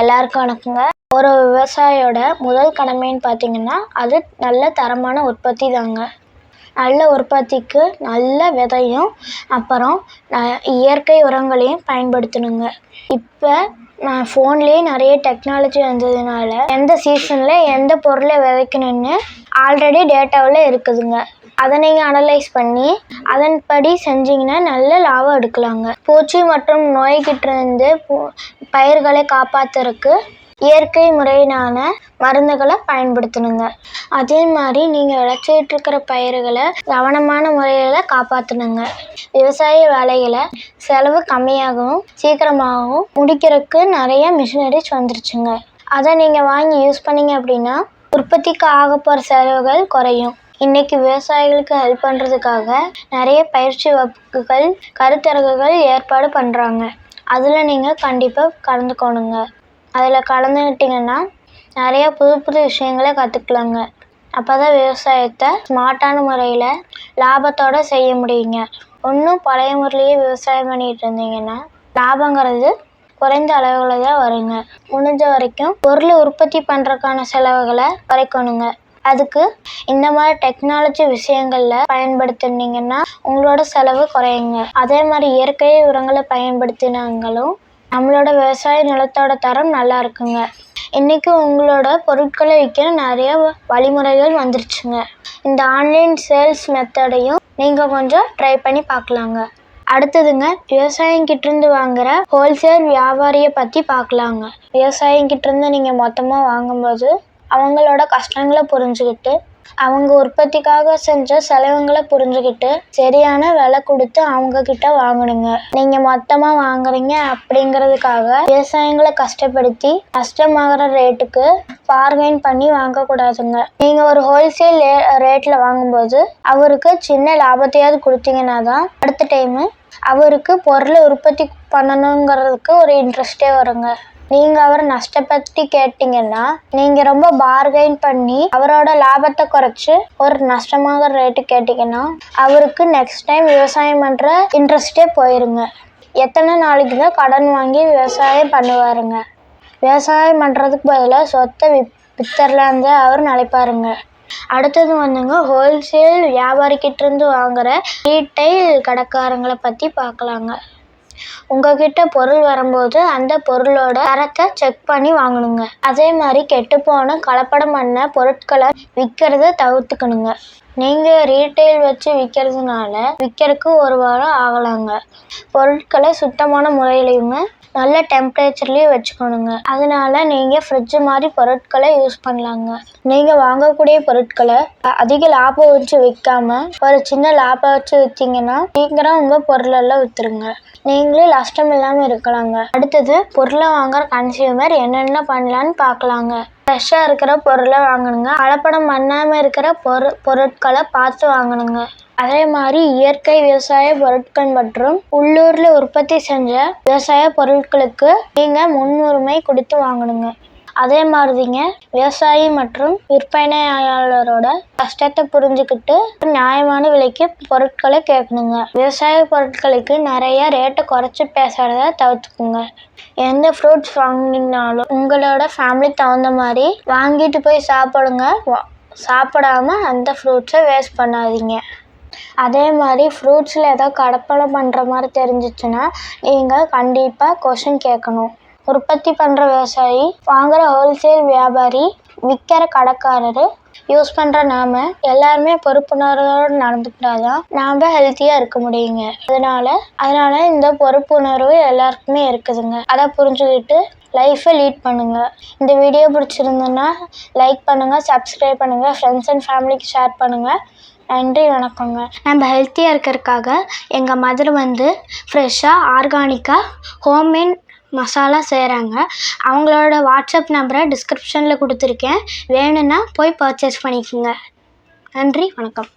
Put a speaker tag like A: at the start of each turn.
A: எல்லாருக்கும் வணக்கங்க. ஒரு விவசாயியோட முதல் கடமைன்னு பார்த்தீங்கன்னா அது நல்ல தரமான உற்பத்தி தாங்க. நல்ல உற்பத்திக்கு நல்ல விதையும் அப்புறம் இயற்கை உரங்களையும் பயன்படுத்தணுங்க. இப்போ நான் ஃபோன்லேயே நிறைய டெக்னாலஜி வந்ததுனால எந்த சீசனில் எந்த பொருளை விதைக்கணும்னு ஆல்ரெடி டேட்டாவில் இருக்குதுங்க. அதை நீங்கள் அனலைஸ் பண்ணி அதன்படி செஞ்சிங்கன்னா நல்ல லாபம் எடுக்கலாங்க. பூச்சி மற்றும் நோய்கிட்ட இருந்து பூ- பயிர்களை காப்பாத்துறதுக்கு இயற்கை முறையினான மருந்துகளை பயன்படுத்தணுங்க. அதே மாதிரி நீங்கள் விளைச்சிட்டு இருக்கிற பயிர்களை கவனமான முறையில் காப்பாற்றணுங்க விவசாய வேலைகளை செலவு கம்மியாகவும் சீக்கிரமாகவும் முடிக்கிறதுக்கு நிறைய மிஷினரிஸ் வந்துருச்சுங்க. அதை நீங்கள் வாங்கி யூஸ் பண்ணிங்க அப்படின்னா உற்பத்திக்கு ஆக போகிற செலவுகள் குறையும். இன்னைக்கு விவசாயிகளுக்கு ஹெல்ப் பண்ணுறதுக்காக நிறைய பயிற்சி வகுப்புகள் கருத்தரங்குகள் ஏற்பாடு பண்ணுறாங்க அதில் நீங்கள் கண்டிப்பாக கலந்துக்கணுங்க. அதில் கலந்துக்கிட்டிங்கன்னா நிறைய புது புது விஷயங்களை கற்றுக்கலாங்க அப்போ தான் விவசாயத்தை ஸ்மார்ட்டான முறையில் லாபத்தோடு செய்ய முடியுங்க. ஒன்றும் பழைய முறையிலேயே விவசாயம் பண்ணிகிட்டு இருந்தீங்கன்னா லாபங்கிறது குறைந்த அளவில் தான் வருங்க. முடிஞ்ச வரைக்கும் பொருளை உற்பத்தி பண்ணுறதுக்கான செலவுகளை குறைக்கணுங்க. அதுக்கு இந்த மாதிரி டெக்னாலஜி விஷயங்களில் பயன்படுத்தினீங்கன்னா உங்களோட செலவு குறையுங்க. அதே மாதிரி இயற்கை உரங்களை பயன்படுத்தினாங்களும் நம்மளோட விவசாய நிலத்தோட தரம் நல்லா இருக்குங்க. இன்றைக்கி உங்களோட பொருட்களை விற்க நிறைய வ- வழிமுறைகள் வந்துருச்சுங்க. இந்த ஆன்லைன் சேல்ஸ் மெத்தடையும் நீங்கள் கொஞ்சம் ட்ரை பண்ணி பார்க்கலாங்க. அடுத்ததுங்க விவசாயிங்கிட்ட வாங்குகிற ஹோல்சேல் வியாபாரியை பற்றி பார்க்கலாங்க. விவசாயங்கிட்டிருந்து நீங்கள் மொத்தமாக வாங்கும்போது அவங்களோட கஷ்டங்களை புரிஞ்சுக்கிட்டு அவங்க உற்பத்திக்காக செஞ்ச செலவுங்களை புரிஞ்சுக்கிட்டு சரியான விலை கொடுத்து அவங்க கிட்ட வாங்கணுங்க நீங்க மொத்தமா வாங்குறீங்க அப்படிங்கிறதுக்காக விவசாயிங்களை கஷ்டப்படுத்தி நஷ்டமாகிற ரேட்டுக்கு பார்கெயின் பண்ணி வாங்கக்கூடாதுங்க. நீங்க ஒரு ஹோல்சேல் ரேட்ல வாங்கும்போது அவருக்கு சின்ன லாபத்தையாவது கொடுத்தீங்கன்னா தான் அடுத்த டைமு அவருக்கு பொருளை உற்பத்தி பண்ணணுங்கிறதுக்கு ஒரு இன்ட்ரெஸ்டே வருங்க. நீங்க அவரை நஷ்டப்பற்றி கேட்டீங்கன்னா நீங்க ரொம்ப பார்கெயின் பண்ணி அவரோட லாபத்தை குறைச்சு ஒரு நஷ்டமாகிற ரேட்டு கேட்டீங்கன்னா அவருக்கு நெக்ஸ்ட் டைம் விவசாயம் பண்ற இன்ட்ரெஸ்டே போயிருங்க. எத்தனை நாளைக்கு தான் கடன் வாங்கி விவசாயம் பண்ணுவாருங்க. விவசாயம் பண்றதுக்கு பதிலாக சொத்தை விப் வித்தரலான்னு தான் அவர் நினைப்பாருங்க. அடுத்தது வந்துங்க ஹோல்சேல் வியாபாரிக்கிட்டேருந்து வாங்குற ரீட்டைல் கடைக்காரங்களை பற்றி பார்க்கலாங்க. உங்ககிட்ட பொருள் வரும்போது அந்த பொருளோட தரத்தை செக் பண்ணி வாங்கணுங்க. அதே மாதிரி கெட்டுப்போன கலப்படம் பண்ண பொருட்களை விற்கிறத தவிர்த்துக்கணுங்க. நீங்கள் ரீட்டைல் வச்சு விற்கிறதுனால விற்கிறதுக்கு ஒரு வாரம் ஆகலாங்க. பொருட்களை சுத்தமான முறையிலையுமே நல்ல டெம்பரேச்சர்லேயும் வச்சுக்கணுங்க. அதனால நீங்கள் ஃப்ரிட்ஜு மாதிரி பொருட்களை யூஸ் பண்ணலாங்க. நீங்கள் வாங்கக்கூடிய பொருட்களை அதிக லாபம் வச்சு விற்காம ஒரு சின்ன லாபம் வச்சு விற்றீங்கன்னா சீக்கிரம் உங்கள் பொருளெல்லாம் விற்றுருங்க நீங்களே நஷ்டம் இல்லாமல் இருக்கலாங்க. அடுத்தது பொருளை வாங்குற கன்சியூமர் என்னென்ன பண்ணலான்னு பார்க்கலாங்க. ஃப்ரெஷ்ஷாக இருக்கிற பொருளை வாங்கணுங்க. கலப்படம் பண்ணாமல் இருக்கிற பொரு பொருட்களை பார்த்து வாங்கணுங்க. அதே மாதிரி இயற்கை விவசாய பொருட்கள் மற்றும் உள்ளூரில் உற்பத்தி செஞ்ச விவசாய பொருட்களுக்கு நீங்கள் முன்னுரிமை கொடுத்து வாங்கணுங்க. அதே மாதிரிங்க விவசாயி மற்றும் விற்பனையாளரோட கஷ்டத்தை புரிஞ்சுக்கிட்டு நியாயமான விலைக்கு பொருட்களை கேட்கணுங்க. விவசாய பொருட்களுக்கு நிறைய ரேட்டை குறைச்சி பேசுறத தவிர்த்துக்குங்க. எந்த ஃப்ரூட்ஸ் வாங்கினாலும் உங்களோட ஃபேமிலி தகுந்த மாதிரி வாங்கிட்டு போய் சாப்பிடுங்க. சாப்பிடாம அந்த ஃப்ரூட்ஸை வேஸ்ட் பண்ணாதீங்க. அதே மாதிரி ஃப்ரூட்ஸில் ஏதோ கடப்பலை பண்ணுற மாதிரி தெரிஞ்சிச்சுன்னா நீங்கள் கண்டிப்பாக கொஷின் கேட்கணும். உற்பத்தி பண்ணுற விவசாயி வாங்குற ஹோல்சேல் வியாபாரி விற்கிற கடைக்காரரு யூஸ் பண்ணுற நாம எல்லாருமே பொறுப்புணர்வோடு நடந்துக்கிட்டாதான் நாம் ஹெல்த்தியாக இருக்க முடியுங்க. அதனால அதனால இந்த பொறுப்புணர்வு எல்லாருக்குமே இருக்குதுங்க. அதை புரிஞ்சுக்கிட்டு லைஃப்பை லீட் பண்ணுங்க. இந்த வீடியோ பிடிச்சிருந்ததுன்னா லைக் பண்ணுங்க சப்ஸ்கிரைப் பண்ணுங்க ஃப்ரெண்ட்ஸ் அண்ட் ஃபேமிலிக்கு ஷேர் பண்ணுங்க. நன்றி வணக்கங்க. நம்ம ஹெல்த்தியாக இருக்கிறதுக்காக எங்கள் மதர் வந்து ஃப்ரெஷ்ஷாக ஆர்கானிக்காக ஹோம்மேட் மசாலா செய்கிறாங்க அவங்களோட வாட்ஸ்அப் நம்பரை டிஸ்கிரிப்ஷனில் கொடுத்துருக்கேன். வேணும்னா போய் பர்ச்சேஸ் பண்ணிக்கோங்க. நன்றி வணக்கம்.